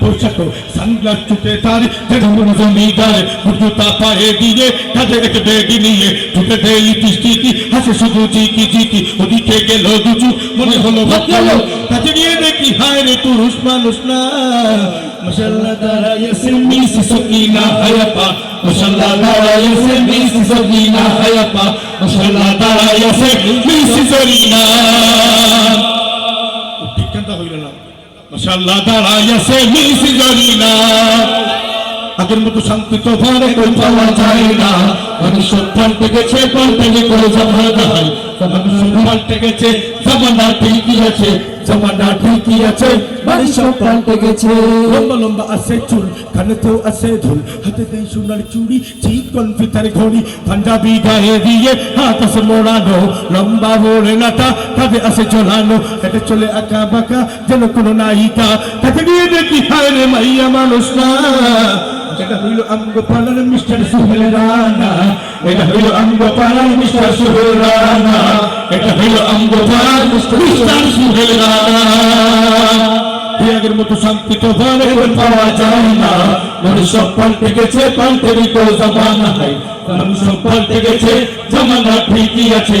ಪುರುಷರು ಸಂಗ್ರಹಿಸುತ್ತೆ ತಾರೆ ಜಗಮುರುಜು ನೀಡಾರೆ ಮುದ್ದು ತಾಪ ಹೇಗಿಯೇ ಕದೆರಕ್ಕೆ ಬೇಗಿನಿಯೇ ಜುಗದೆ ಇತಿ ಸ್ಥಿತಿ ಹಸಿಸುದು ಜೀತಿ ಜೀತಿ ಉದಿಕೆ ಗೆಲ್ಲೋದುಜು ಮುನೆ ಹೊಲು ಬಕ್ಕಲು ಕಚಡಿಯೇ ಬೇಕಿ ಹಾಯರೆ ತು ಉಷ್ಮ ನುಷ್ಣ ಮಶಲ್ಲ ದರ ಯಸಿಮ್ಮಿ ಸಿಸುಕಿನ ಹಯಪ ಮಶಲ್ಲ ದರ ಯಸಿಮ್ಮಿ ಸಿಸುಕಿನ ಹಯಪ ಮಶಲ್ಲ ದರ ಯಸಿಮ್ಮಿ ಸಿಸುರಿನಾ মাশাআল্লাহ দাঁড়াইয়াছে মিস জরিনা আগের মতো শান্তি তো ঘরে কই পাওয়া যায় না। মানুষ পাল্টে গেছে পাল্টে করে জমা নাই মানুষ পাল্টে গেছে জমানা ঠিকই আছে, জমানা ঠিকই আছে। সব পাল্টে গেছে লম্বা লম্বা আছে চুল কানেতেও আছে ধুল। হাতে দেই সোনার চুড়ি চিকন ফিতার ঘড়ি। পাঞ্জাবি গায়ে দিয়ে হাত আছে মোড়ানো, লম্বা মোড়ে নাটা, কাঁধে আছে ঝোলানো হেঁটে চলে আঁকা বাঁকা যেন কোনো নায়িকা, তাকে দিয়ে দেখি, হায় রে মাইয়া মানুষ না এটা হইল আমগো পালার মিস্টার সুহেল রানা। এটা হইল আমগো পালার মিস্টার সুহেল রানা। এটা হইল আমগো পালার মিস্টার সুহেল রানা। আগের মতো শান্তি তো পাওয়া যায় না। মানুষ সব পাল্টে গেছে পাল্টেরই তো জমানা হয়। মানুষ সব পাল্টে গেছে, জমানা ঠিকই আছে।